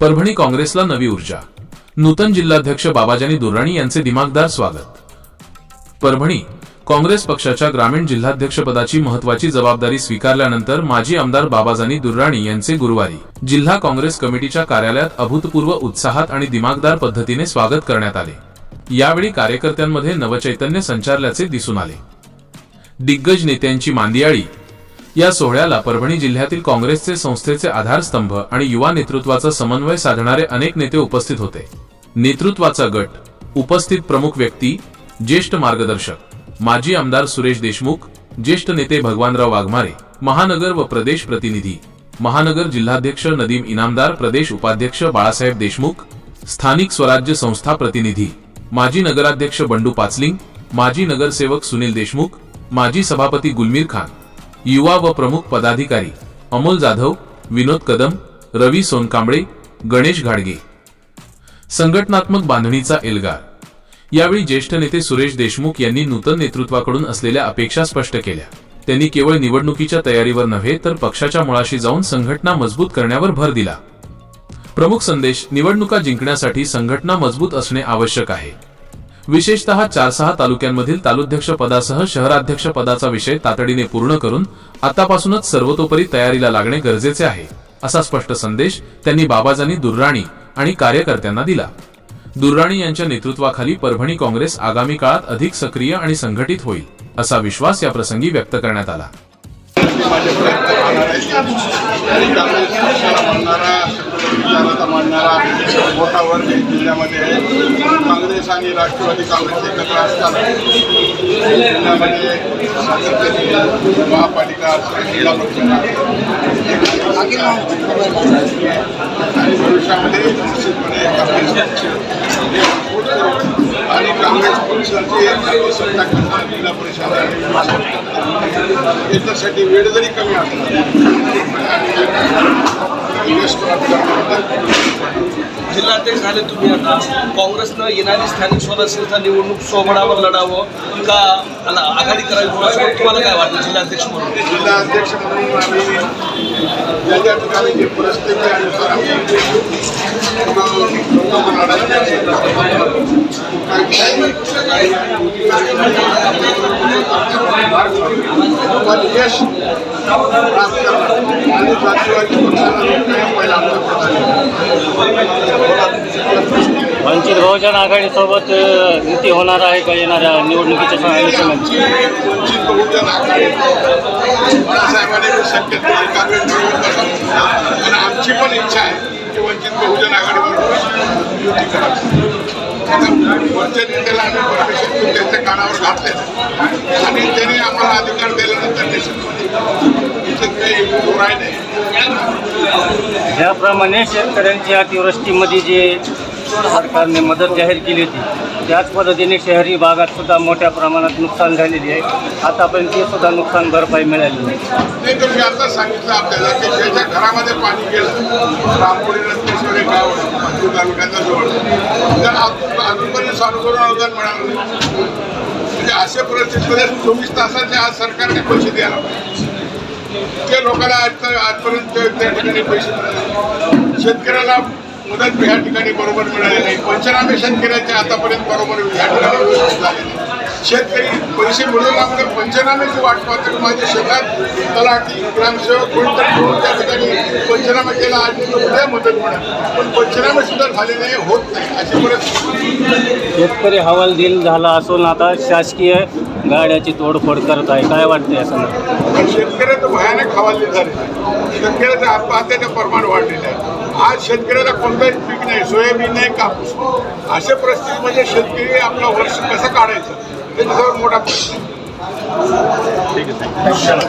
परभणी काँग्रेसला नवी ऊर्जा. नूतन जिल्हाध्यक्ष बाबाजानी दुर्राणी यांचे दिमागदार स्वागत. परभणी काँग्रेस पक्षाच्या ग्रामीण जिल्हाध्यक्षपदाची महत्वाची जबाबदारी स्वीकारल्यानंतर माजी आमदार बाबाजानी दुर्राणी यांचे गुरुवारी जिल्हा काँग्रेस कमिटीच्या कार्यालयात अभूतपूर्व उत्साहात आणि दिमागदार पद्धतीने स्वागत करण्यात आले. यावेळी कार्यकर्त्यांमध्ये नवचैतन्य संचारल्याचे दिसून आले. दिग्गज नेत्यांची मांदियाळी या सोहळ्याला परभणी जिल्ह्यातील काँग्रेसचे संस्थेचे आधारस्तंभ आणि युवा नेतृत्वाचा समन्वय साधणारे अनेक नेते उपस्थित होते. नेतृत्वाचा गट उपस्थित प्रमुख व्यक्ती ज्येष्ठ मार्गदर्शक माजी आमदार सुरेश देशमुख ज्येष्ठ नेते भगवानराव वाघमारे महानगर व प्रदेश प्रतिनिधी महानगर जिल्हाध्यक्ष नदीम इनामदार प्रदेश उपाध्यक्ष बाळासाहेब देशमुख स्थानिक स्वराज्य संस्था प्रतिनिधी माजी नगराध्यक्ष बंडू पाचलिंग माजी नगरसेवक सुनील देशमुख माजी सभापती गुलमीर खान युवा व प्रमुख पदाधिकारी अमोल जाधव विनोद कदम रवी सोनकांबळे गणेश घाडगे. संघटनात्मक बांधणीचा एल्गार. यावेळी ज्येष्ठ नेते सुरेश देशमुख यांनी नूतन नेतृत्वाकडून असलेल्या अपेक्षा स्पष्ट केल्या. त्यांनी केवळ निवडणुकीच्या तयारीवर नव्हे तर पक्षाच्या मुळाशी जाऊन संघटना मजबूत करण्यावर भर दिला. प्रमुख संदेश निवडणुका जिंकण्यासाठी संघटना मजबूत असणे आवश्यक आहे. विशेषतः चार सहा तालुक्यांमधील तालुध्यक्ष पदासह शहराध्यक्ष पदाचा विषय तातडीने पूर्ण करून आतापासूनच सर्वतोपरी तयारीला लागणे गरजेचे आहे असा स्पष्ट संदेश त्यांनी बाबाजानी दुर्राणी आणि कार्यकर्त्यांना दिला. दुर्राणी यांच्या नेतृत्वाखाली परभणी काँग्रेस आगामी काळात अधिक सक्रिय आणि संघटित होईल असा विश्वास या प्रसंगी व्यक्त करण्यात आला. माझे प्रयत्न राहणार आहेत विचाराचा मानणारा मोठा वर्ग जिल्ह्यामध्ये काँग्रेस आणि राष्ट्रवादी काँग्रेस एकत्र असताना जिल्ह्यामध्ये सातत्याने महापालिका जिल्हा परिषद आणि भविष्यामध्ये निश्चितपणे काँग्रेस पक्ष आणि काँग्रेस पक्षाची आपली सत्ता करणार जिल्हा परिषद आणि याच्यासाठी वेळ जरी कमी असला झाले तुम्ही आता काँग्रेसनं येणारी स्थानिक स्वराज्य संस्था निवडणूक स्वबळावर लढावं का आला- आघाडी करावी कोणासोबत तुम्हाला काय वाटतं जिल्हाध्यक्ष म्हणून जिल्हा अध्यक्ष म्हणून आम्ही ज्या ज्या ठिकाणी जी परिस्थिती अनुसार आम्ही लोकं लढायचे पण यश प्राप्त करणार आणि जातीवादी पक्षाला वंचित बहुजन आघाडीसोबत युती होणार आहे का येणाऱ्या निवडणुकीच्या समावेशामध्ये आमची वंचित बहुजन आघाडी बाळासाहेबांनी शक्य आणि आमची पण इच्छा आहे की वंचित बहुजन आघाडीबरोबर युती करावी वरच्या नेत्याला आम्ही त्यांच्या कानावर घातले आणि त्यांनी आम्हाला अधिकार दिल्यानंतर निश्चितपणे ज्याप्रमाणे शेतकऱ्यांची अतिवृष्टीमध्ये जे सरकारने मदत जाहीर केली होती त्याच पद्धतीने शहरी भागात सुद्धा मोठ्या प्रमाणात नुकसान झालेली आहे. आतापर्यंत ती सुद्धा नुकसान भरपाई मिळाली नाही. नाही तर मी आता सांगितलं आपल्याला की ज्याच्या घरामध्ये पाणी गेलं रामपुरी रत्नेश्वरी गाव मंजूर तालुक्याच्या जवळ. तर अजून अजूनपर्यंत सानुकूलन अनुदान मिळालं म्हणजे अशा परिस्थितीमध्ये चोवीस तासाचे आज सरकारने पैसे द्यायला पाहिजे ते लोकांना आज आजपर्यंत त्या ठिकाणी पैसे मिळाले शेतकऱ्याला मदत ह्या ठिकाणी बरोबर मिळाले नाही पंचनामे शेतकऱ्याचे आतापर्यंत बरोबर ह्या ठिकाणी झाले नाही शेतकरी पैसे लागले पंचनाम्याची वाट पाहतो माझ्या शेतात तलाठी ग्रामसेवक कोणतरी त्या ठिकाणी पंचनामा केला आणि उद्या मदत मिळाली पण पंचनामे सुद्धा झाले नाही होत नाही अशी परिस्थिती शेतकरी हवालदिल झाला असून आता शासकीय गाड्याची तोडफोड करत आहे. काय वाटतं पण शेतकऱ्याचं भयानक हवालदिल झाले. शेतकऱ्याचं आत्महत्याचं प्रमाण वाढलेलं आहे. आज शेतकऱ्याला कोणतंच पीक नाही सोयाबीन नाही कापूस. अशा परिस्थितीमध्ये शेतकरी आपलं वर्ष कसं काढायचं? ते त्याच्यावर मोठा प्रश्न आहे.